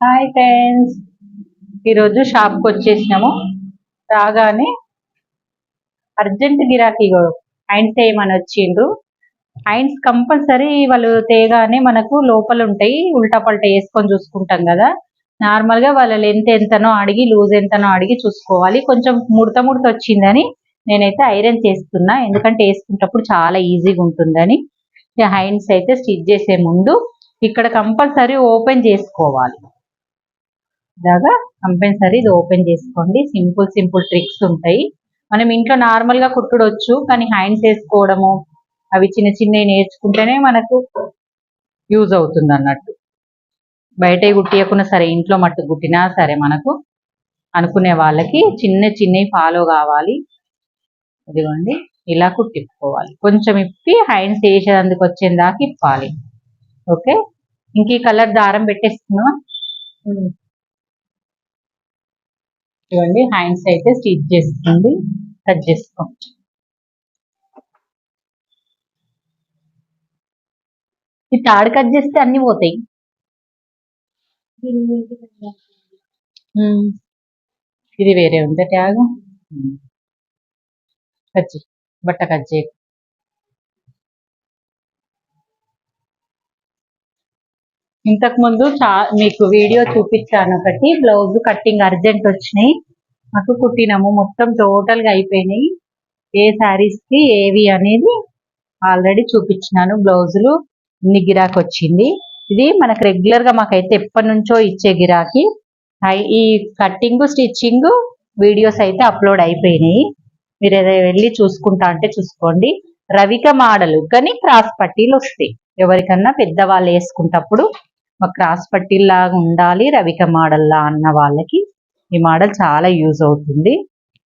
Hi friends ఈరోజు షాప్కి వచ్చేసినాము. రాగానే అర్జెంట్ గిరాకీ హైన్స్ ఏమని వచ్చిండ్రు. హైన్స్ కంపల్సరీ వాళ్ళు తేగానే మనకు లోపల ఉంటాయి ఉల్టా పల్టా వేసుకొని చూసుకుంటాం కదా. నార్మల్గా వాళ్ళ లెంత్ ఎంతనో అడిగి లూజ్ ఎంతనో అడిగి చూసుకోవాలి. కొంచెం ముడత ముడత వచ్చిందని నేనైతే ఐరన్ చేస్తున్నా. ఎందుకంటే వేసుకునేటప్పుడు చాలా ఈజీగా ఉంటుందని హైన్స్ అయితే స్టిచ్ చేసే ముందు ఇక్కడ కంపల్సరీ ఓపెన్ చేసుకోవాలి. ఇలాగా కంపల్సరీ ఇది ఓపెన్ చేసుకోండి. సింపుల్ సింపుల్ ట్రిక్స్ ఉంటాయి. మనం ఇంట్లో నార్మల్గా కుట్టుడొచ్చు కానీ హ్యాండ్స్ వేసుకోవడము అవి చిన్న చిన్నవి నేర్చుకుంటేనే మనకు యూజ్ అవుతుంది అన్నట్టు బయట కుట్టియకున్నా సరే ఇంట్లో మట్టు కుట్టినా సరే మనకు అనుకునే వాళ్ళకి చిన్న చిన్నవి ఫాలో కావాలి. ఇదిగోండి ఇలా కుట్టిప్పుకోవాలి కొంచెం ఇప్పి హ్యాండ్స్ వేసేందుకు వచ్చేదాకా ఇప్పాలి. ఓకే? ఇంక ఈ కలర్ దారం పెట్టేస్తున్నావా ఇవ్వండి హ్యాండ్స్ అయితే స్టిచ్ చేస్తుంది కట్ చేసుకో ఈ తాడు కట్ చేస్తే అన్ని పోతాయి. ఇది వేరే ఉందా ట్యాగ్ కట్ చేయి బట్ట కట్ చేయి ఇంతకు ముందు చా మీకు వీడియో చూపించాను ఒకటి. బ్లౌజ్ కట్టింగ్ అర్జెంట్ వచ్చినాయి. మాకు కుట్టినాము. మొత్తం టోటల్గా అయిపోయినాయి. ఏ శారీస్కి ఏవి అనేది ఆల్రెడీ చూపించినాను. బ్లౌజులు ఇన్ని గిరాకీ వచ్చింది. ఇది మనకు రెగ్యులర్గా మాకైతే ఎప్పటి నుంచో ఇచ్చే గిరాకీ. ఈ కట్టింగ్ స్టిచ్చింగ్ వీడియోస్ అయితే అప్లోడ్ అయిపోయినాయి. మీరు ఏదైనా వెళ్ళి చూసుకుంటా అంటే చూసుకోండి. రవిక మోడల్ కానీ క్రాస్ పట్టీలు వస్తాయి. ఎవరికన్నా పెద్దవాళ్ళు వేసుకుంటప్పుడు మా క్రాస్ పట్టీలాగా ఉండాలి రవిక మోడల్లా అన్న వాళ్ళకి ఈ మోడల్ చాలా యూజ్ అవుతుంది.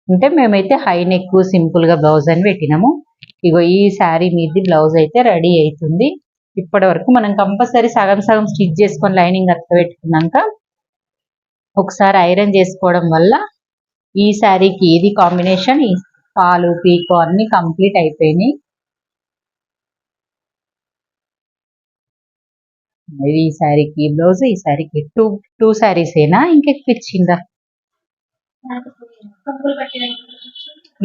అంటే మేమైతే హై నెక్ సింపుల్గా బ్లౌజ్ అని పెట్టినాము. ఇగో ఈ శారీ మీది బ్లౌజ్ అయితే రెడీ అవుతుంది ఇప్పటి వరకు మనం కంపల్సరీ సగం సగం స్టిచ్ చేసుకొని లైనింగ్ అత్త పెట్టుకున్నాక ఒకసారి ఐరన్ చేసుకోవడం వల్ల ఈ శారీకి ఇది కాంబినేషన్? పాలు పీకో అన్ని కంప్లీట్ అయిపోయినాయి. ఇది ఈ శారీకి బ్లౌజ్ ఈ శారీకి టూ టూ శారీస్ ఏనా? ఇంకెక్కువ ఇచ్చిందా?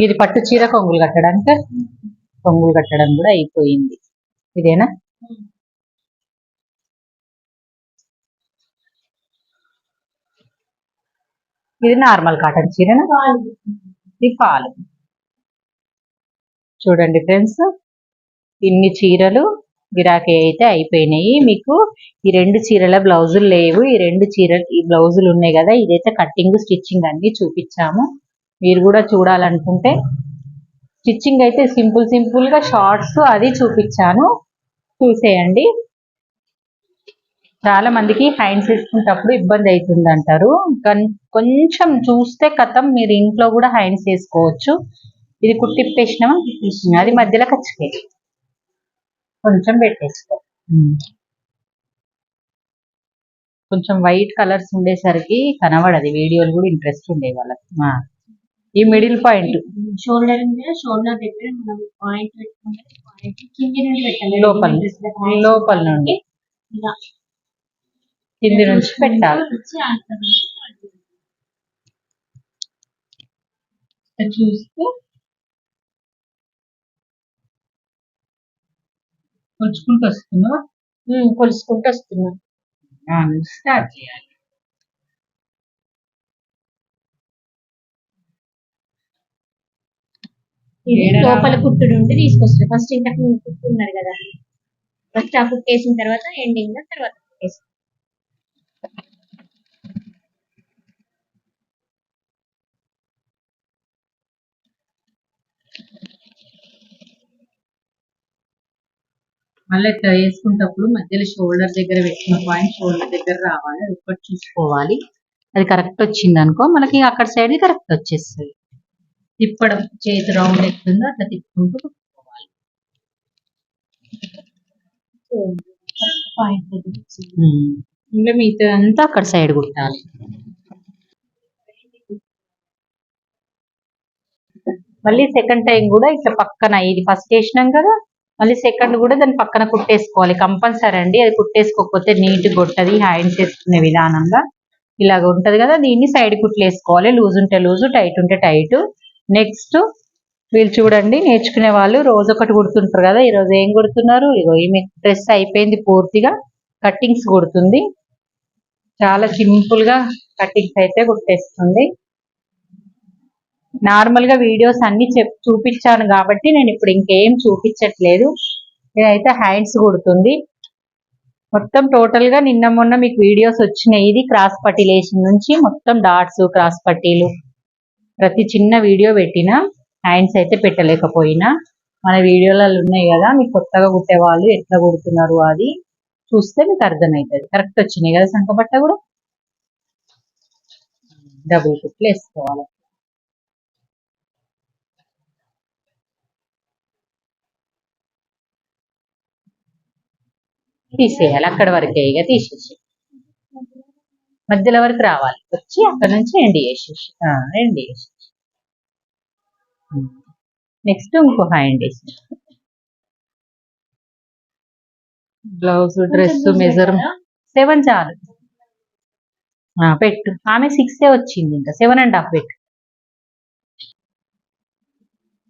ఇది పట్టు చీర కొంగులు కట్టడానికి? కొంగులు కట్టడం కూడా అయిపోయింది. ఇదేనా? ఇది నార్మల్ కాటన్ చీరనా? ఇది పాలు. చూడండి ఫ్రెండ్స్ ఇన్ని చీరలు గిరాకీ అయితే అయిపోయినాయి. మీకు ఈ రెండు చీరల బ్లౌజులు లేవు. ఈ రెండు చీరలు ఈ బ్లౌజులు ఉన్నాయి కదా ఇదైతే కట్టింగ్ స్టిచ్చింగ్ అన్ని చూపించాము. మీరు కూడా చూడాలనుకుంటే స్టిచ్చింగ్ అయితే సింపుల్ సింపుల్గా షార్ట్స్ అది చూపించాను. చూసేయండి. చాలా మందికి హ్యాండ్స్ వేసుకునేటప్పుడు ఇబ్బంది అవుతుంది అంటారు కొంచెం చూస్తే కథం మీరు ఇంట్లో కూడా హ్యాండ్స్ వేసుకోవచ్చు ఇది కుట్టిప్పేసినామా అది మధ్యలో ఖర్చుకే కొంచెం పెట్టేసుకో. కొంచెం వైట్ కలర్స్ ఉండేసరికి కనబడదు. వీడియోలు కూడా ఇంట్రెస్ట్ ఉండే వాళ్ళకి. ఈ మిడిల్ పాయింట్. షోల్డర్ షోల్డర్ దగ్గర మనం పాయింట్ పెట్టుకుంటే లోపల. లోపల నుండి. కింది నుంచి పెట్టాలి. చూస్తూ కొలుచుకుంటూ వస్తున్నావా కొలుసుకుంటూ వస్తున్నాం. ఆ నుంచి స్టార్ట్ చేయాలి. ఇది లోపల కుట్టుడు ఉంటే తీసుకొస్తారు ఫస్ట్ ఇంతకు ముందు కుట్టున్నారు కదా. ఫస్ట్ ఆ కుట్టేసిన తర్వాత ఎండింగ్ తర్వాత మళ్ళీ ఇట్లా వేసుకున్నప్పుడు మధ్యలో షోల్డర్ దగ్గర పెట్టిన పాయింట్ షోల్డర్ దగ్గర రావాలి అది ఒకటి చూసుకోవాలి. అది కరెక్ట్ వచ్చింది అనుకో మనకి అక్కడ సైడ్ కరెక్ట్ వచ్చేస్తుంది. తిప్పడం చేతి రౌండ్ ఎట్లుందో అట్లా తిప్పుకుంటూ కుట్టుకోవాలి. ఇంకా మిగతా అంతా అక్కడ సైడ్ కుట్టాలి. మళ్ళీ సెకండ్ టైం కూడా ఇట్లా పక్కన ఇది ఫస్ట్ వేసినాం కదా మళ్ళీ సెకండ్ కూడా దాని పక్కన కుట్టేసుకోవాలి. కంపల్సరీ అండి. అది కుట్టేసుకోకపోతే నీట్ కొట్టది హ్యాండ్స్ వేసుకునే విధానంగా. ఇలాగ ఉంటది కదా దీన్ని సైడ్ కుట్లు వేసుకోవాలి. లూజ్ ఉంటే లూజు టైట్ ఉంటే టైట్. నెక్స్ట్ వీళ్ళు చూడండి నేర్చుకునే వాళ్ళు రోజు ఒకటి కుడుతుంటారు కదా ఈ రోజు ఏం కుడుతున్నారు? ఇగో ఈమె డ్రెస్ అయిపోయింది పూర్తిగా కట్టింగ్స్ కుడుతుంది. చాలా సింపుల్గా కట్టింగ్స్ అయితే కుట్టేస్తుంది. నార్మల్గా వీడియోస్ అన్ని చెప్ చూపించాను కాబట్టి నేను ఇప్పుడు ఇంకేం చూపించట్లేదు. ఇదైతే హ్యాండ్స్ కుడుతుంది. మొత్తం టోటల్గా నిన్న మొన్న మీకు వీడియోస్ వచ్చినాయి. ఇది క్రాస్ పట్టిలేషన్ నుంచి మొత్తం డాట్స్ క్రాస్ పట్టీలు ప్రతి చిన్న వీడియో పెట్టిన హ్యాండ్స్ అయితే పెట్టలేకపోయినా. మన వీడియోలలో ఉన్నాయి కదా మీకు కొత్తగా కుట్టే వాళ్ళు ఎట్లా కుడుతున్నారు అది చూస్తే మీకు అర్థమవుతుంది. కరెక్ట్ వచ్చినాయి కదా సంకపట్ట కూడా? డబుల్ కుట్లు వేసుకోవాలి. తీసేయాలి. అక్కడ వరకే ఇక తీసేసి. మధ్యలో వరకు రావాలి. వచ్చి అక్కడ నుంచి ఎండి చేసేసి. ఎండి చేసేసి. నెక్స్ట్ ఇంకో హ్యాండ్ వేసి బ్లౌజ్ డ్రెస్ మెజర్ సెవెన్ చాలు. ఆ, పెట్టు. ఆమె సిక్స్ వచ్చింది ఇంకా. సెవెన్ అండ్ హాఫ్ పెట్టు.